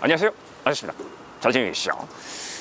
안녕하세요. 아저씨입니다. 잘 지내고 계시죠?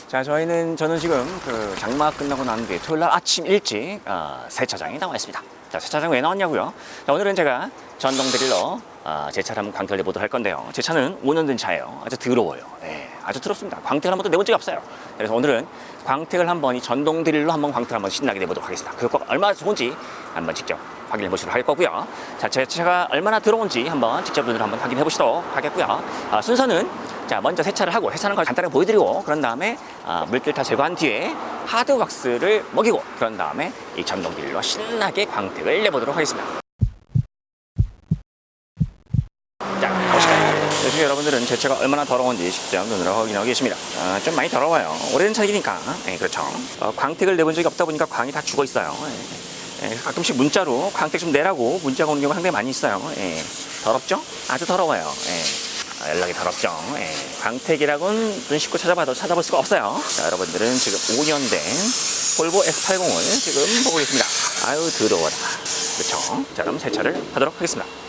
자, 저희는, 저는 지금 그 장마 끝나고 난 뒤에 토요일 날 아침 일찍 어, 세차장에 나와 있습니다. 자, 세차장 왜 나왔냐고요? 자, 오늘은 제가 전동 드릴러 어, 제 차를 한번 광택을 내보도록 할 건데요. 제 차는 5년 된 차예요. 아주 더러워요. 네, 아주 더럽습니다. 광택을 한 번도 내본 적이 없어요. 그래서 오늘은 광택을 한번 이 전동 드릴로 한번 광택을 한번 신나게 내보도록 하겠습니다. 그 효과가 얼마나 좋은지 한번 직접 확인해 보시도록 할 거고요. 자, 제 차가 얼마나 더러운지 한번 직접 눈으로 한번 확인해 보시도록 하겠고요. 아, 순서는 자, 먼저 세차를 하고 세차하는 걸 간단하게 보여드리고 그런 다음에 아, 물길 다 제거한 뒤에 하드 왁스를 먹이고 그런 다음에 이 전동 드릴로 신나게 광택을 내보도록 하겠습니다. 자, 보실까요? 요즘 여러분들은 제 차가 얼마나 더러운지 직접 눈으로 확인하고 계십니다. 아, 좀 많이 더러워요. 오래된 차이니까. 네, 그렇죠. 어, 광택을 내본 적이 없다 보니까 광이 다 죽어 있어요. 예. 예, 가끔씩 문자로 광택 좀 내라고 문자가 오는 경우가 상당히 많이 있어요. 예. 더럽죠? 아주 더러워요. 예. 아, 연락이 더럽죠. 예. 광택이라고는 눈 씻고 찾아봐도 찾아볼 수가 없어요. 자, 여러분들은 지금 5년 된 볼보 S80을 지금 보고 계십니다. 아유, 더러워라. 그렇죠. 자, 그럼 세차를 하도록 하겠습니다.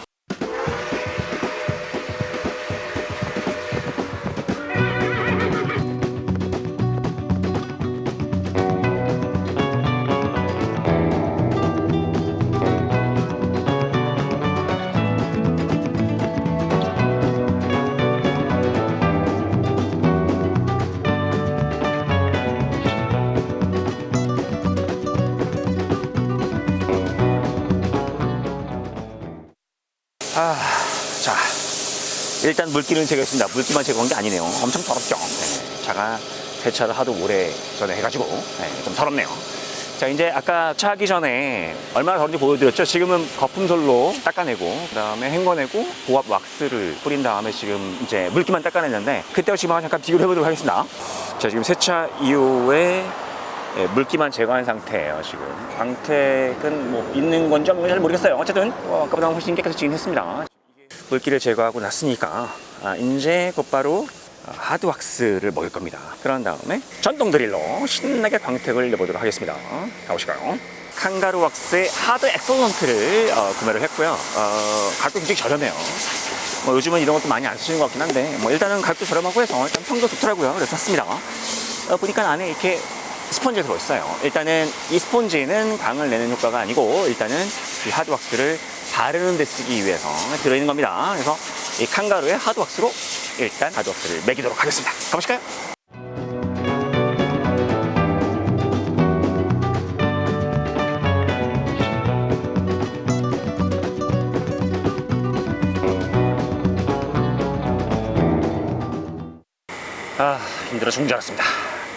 일단 물기는 제거했습니다. 물기만 제거한 게 아니네요. 엄청 더럽죠. 네, 차가 세차를 하도 오래 전에 해가지고 네, 좀 더럽네요. 자, 이제 아까 차 하기 전에 얼마나 더럽는지 보여드렸죠. 지금은 거품솔로 닦아내고, 그 다음에 헹궈내고, 고압 왁스를 뿌린 다음에 지금 이제 물기만 닦아냈는데, 그때와 지금 잠깐 비교를 해보도록 하겠습니다. 자, 지금 세차 이후에 예, 물기만 제거한 상태예요 지금 광택은 뭐 있는 건지 없는 건지 잘 모르겠어요 어쨌든 어, 아까보다 훨씬 깨끗해지긴 했습니다 물기를 제거하고 났으니까 아, 이제 곧바로 아, 하드 왁스를 먹일 겁니다. 그런 다음에 전동 드릴로 신나게 광택을 내보도록 하겠습니다. 가보실까요? 칸가루 왁스의 하드 엑설런트를 어, 구매를 했고요. 어, 가격 굉장히 저렴해요. 뭐 요즘은 이런 것도 많이 안 쓰시는 것 같긴 한데 뭐 일단은 가격도 저렴하고 해서 일단 평도 좋더라고요. 그래서 샀습니다. 어, 보니까 안에 이렇게 스펀지가 들어있어요. 일단은 이 스펀지는 광을 내는 효과가 아니고 일단은 이 하드 왁스를 바르는 데 쓰기 위해서 들어있는 겁니다. 그래서 이 칸가루의 하드왁스로 일단 하드왁스를 매기도록 하겠습니다. 가보실까요? 아 힘들어 죽는 줄 알았습니다.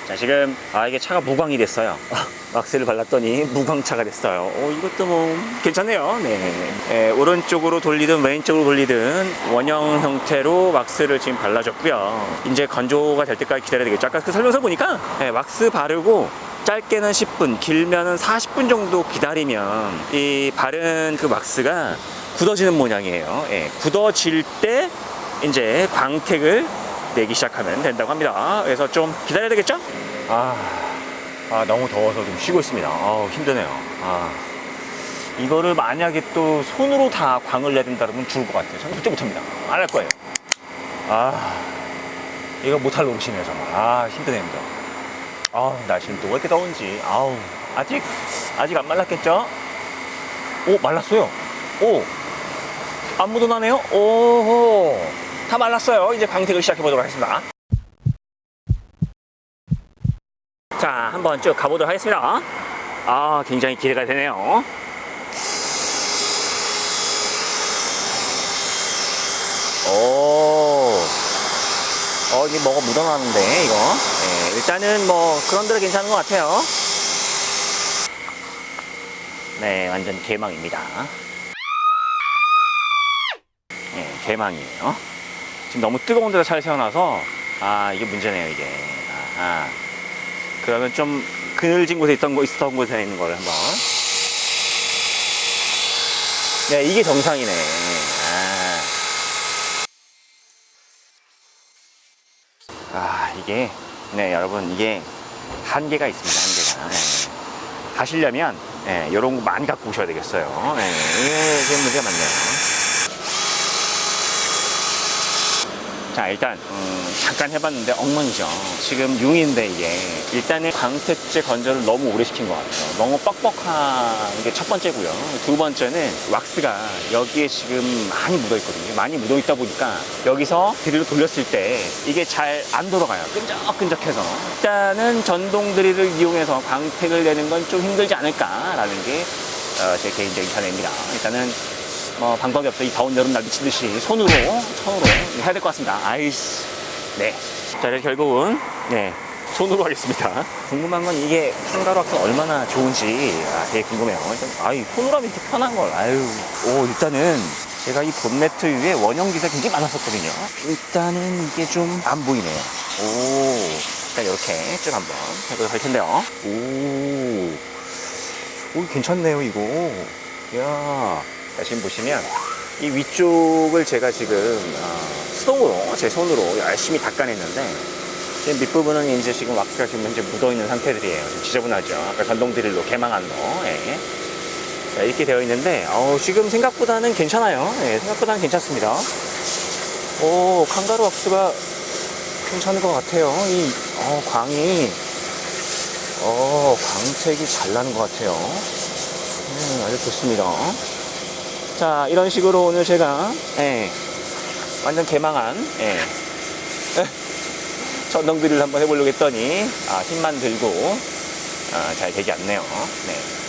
자 지금 아 이게 차가 무광이 됐어요. 왁스를 발랐더니 무광차가 됐어요. 오 이것도 뭐 괜찮네요. 네. 예, 오른쪽으로 돌리든 왼쪽으로 돌리든 원형 형태로 왁스를 지금 발라줬고요. 이제 건조가 될 때까지 기다려야 되겠죠. 아까 그 설명서 보니까 예, 왁스 바르고 짧게는 10분, 길면은 40분 정도 기다리면 이 바른 그 왁스가 굳어지는 모양이에요. 예, 굳어질 때 이제 광택을 내기 시작하면 된다고 합니다. 그래서 좀 기다려야 되겠죠? 아, 아 너무 더워서 좀 쉬고 있습니다. 아우 힘드네요. 아, 이거를 만약에 또 손으로 다 광을 내야 된다 그러면 죽을 것 같아요. 저는 절대 못합니다. 안 할 거예요. 아, 이거 못할 노릇이네요 정말. 아 힘드네요. 힘들어. 아 날씨는 또 왜 이렇게 더운지. 아우 아직 아직 안 말랐겠죠? 오 말랐어요. 오 안 묻어나네요. 오호 다 말랐어요. 이제 광택을 시작해 보도록 하겠습니다. 자, 한번 쭉 가보도록 하겠습니다. 아, 굉장히 기대가 되네요. 오, 어, 이게 뭐가 묻어나는데, 이거. 네, 일단은 뭐, 그런 대로 괜찮은 것 같아요. 네, 완전 개망입니다. 네, 개망이에요. 지금 너무 뜨거운 데서 차를 세워놔서 아 이게 문제네요 이게 아 그러면 좀 그늘진 곳에 있던 곳 있었던 곳에 있는 거를 한번. 네 이게 정상이네. 아, 아 이게 네 여러분 이게 한계가 있습니다 한계가. 네. 하시려면 네, 이런 거 많이 갖고 오셔야 되겠어요. 네, 이게 문제가 많네요 자 일단 음, 잠깐 해봤는데 엉망이죠. 지금 융인데 이게 일단은 광택제 건조를 너무 오래 시킨 것 같아요. 너무 뻑뻑한 게 첫 번째고요. 두 번째는 왁스가 여기에 지금 많이 묻어 있거든요. 많이 묻어 있다 보니까 여기서 드릴로 돌렸을 때 이게 잘 안 돌아가요. 끈적끈적해서 일단은 전동 드릴을 이용해서 광택을 내는 건 좀 힘들지 않을까라는 게 어, 제 개인적인 견해입니다. 일단은 뭐 방법이 없어. 이 더운 여름 날 미친 듯이 손으로 손으로 해야 될 것 같습니다. 아이스. 네. 자, 이제 결국은 네. 손으로 하겠습니다. 궁금한 건 이게 왁스 얼마나 좋은지 아, 되게 궁금해요. 일단, 아이 손으로 하면 이렇게 편한 걸. 아유. 오 일단은 제가 이 본네트 위에 원형 기사 굉장히 많았었거든요. 일단은 이게 좀 안 보이네요. 오. 일단 이렇게 쭉 한번 해보도록 할 텐데요. 오. 오 괜찮네요 이거. 야. 자, 지금 보시면 이 위쪽을 제가 지금 어, 수동으로 제 손으로 열심히 닦아냈는데 지금 밑부분은 이제 지금 왁스가 지금 현재 묻어있는 상태들이에요. 좀 지저분하죠. 아까 전동 드릴로 개망한 거. 예. 자, 이렇게 되어 있는데 어, 지금 생각보다는 괜찮아요. 예, 생각보다는 괜찮습니다. 오, 칸가루 왁스가 괜찮은 것 같아요. 이 어, 광이 어, 광택이 잘 나는 것 같아요. 음, 아주 좋습니다. 자, 이런 식으로 오늘 제가, 예, 완전 개망한, 예, 전동 드릴 한번 해보려고 했더니, 아, 힘만 들고, 아, 잘 되지 않네요. 네.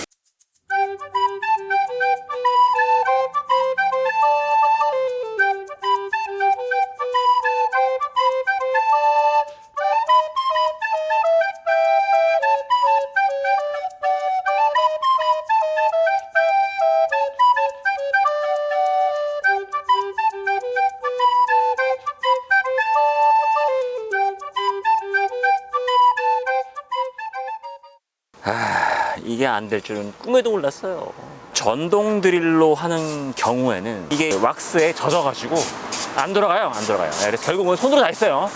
이게 안 될 줄은 꿈에도 몰랐어요. 전동 드릴로 하는 경우에는 이게 왁스에 젖어가지고 안 돌아가요, 안 돌아가요. 네, 그래서 결국은 손으로 다 했어요.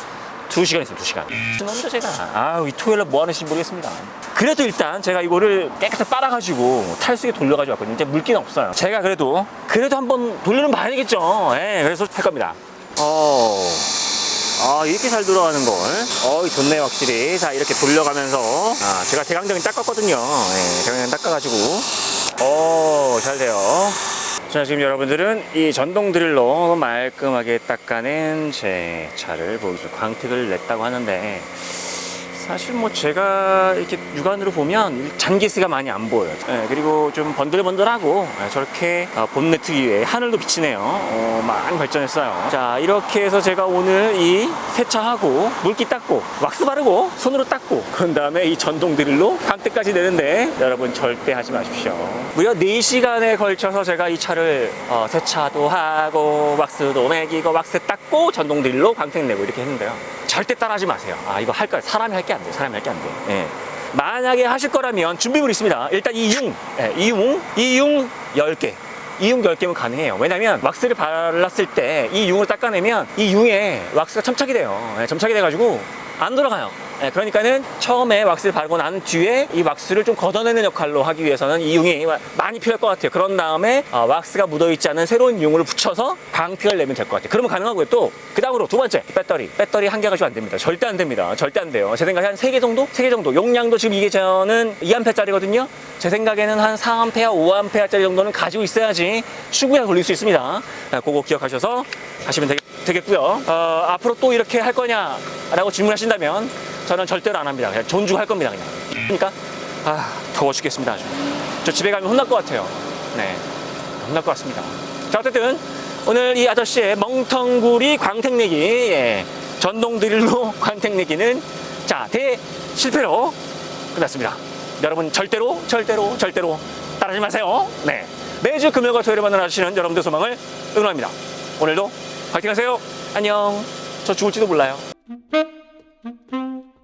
두 시간 있어요, 두 시간. 죄송합니다, 제가. 아, 이 토요일에 뭐 하는지 모르겠습니다. 그래도 일단 제가 이거를 깨끗하게 빨아가지고 탈수에 돌려가지고 왔거든요. 이제 물기는 없어요. 제가 그래도, 그래도 한번 돌리는 봐야겠죠. 예, 그래서 할 겁니다. 어. 아 이렇게 잘 돌아가는 걸. 어 좋네요 확실히. 자 이렇게 돌려가면서 아 제가 대강정이 닦았거든요. 예, 대강정 닦아가지고 어잘 돼요. 자 지금 여러분들은 이 전동 드릴로 말끔하게 닦아낸 제 차를 보여줘 광택을 냈다고 하는데 사실 뭐 제가 이렇게 육안으로 보면 잔기스가 많이 안 보여요. 예, 그리고 좀 번들번들하고 예, 저렇게 어, 본네트 위에 하늘도 비치네요. 어, 많이 발전했어요. 자 이렇게 해서 제가 오늘 이 세차하고 물기 닦고 왁스 바르고 손으로 닦고 그런 다음에 이 전동 드릴로 강때까지 내는데 여러분 절대 하지 마십시오. 무려 4시간에 걸쳐서 제가 이 차를 어, 세차도 하고 왁스도 매기고 왁스 닦고 전동 드릴로 광택 내고 이렇게 했는데요. 절대 따라하지 마세요. 아 이거 할 거야. 사람이 할 게 안 돼요. 사람이 할 게 안 돼요. 예. 만약에 하실 거라면 준비물 있습니다. 일단 이 융, 예, 이 융, 이 융 10개. 이융 10개면 가능해요. 왜냐면 왁스를 발랐을 때 이 융을 닦아내면 이 융에 왁스가 첨착이 돼요. 예, 첨착이 돼가지고 안 돌아가요. 예, 그러니까는 처음에 왁스를 바르고 난 뒤에 이 왁스를 좀 걷어내는 역할로 하기 위해서는 이 융이 많이 필요할 것 같아요. 그런 다음에 어, 왁스가 묻어있지 않은 새로운 융을 붙여서 광택을 내면 될 것 같아요. 그러면 가능하고요. 또 그 다음으로 두 번째 배터리. 배터리 한 개 가지고 안 됩니다. 절대 안 됩니다. 절대 안 돼요. 제 생각에 한 세 개 정도? 세 개 정도. 용량도 지금 이게 저는 2A짜리거든요. 제 생각에는 한 4A, 5A짜리 정도는 가지고 있어야지 충분히 돌릴 수 있습니다. 아, 그거 기억하셔서 하시면 되겠, 되겠고요. 어, 앞으로 또 이렇게 할 거냐라고 질문하신다면 저는 절대로 안 합니다. 그냥 존중할 겁니다. 그냥. 그러니까 아 더워 죽겠습니다. 아주. 저 집에 가면 혼날 것 같아요. 네, 혼날 것 같습니다. 자 어쨌든 오늘 이 아저씨의 멍텅구리 광택내기 예, 전동 드릴로 광택내기는 자 대실패로 끝났습니다. 여러분 절대로 절대로 절대로 따라하지 마세요. 네 매주 금요일과 토요일에 만나주시는 여러분들 소망을 응원합니다. 오늘도 파이팅 하세요. 안녕. 저 죽을지도 몰라요.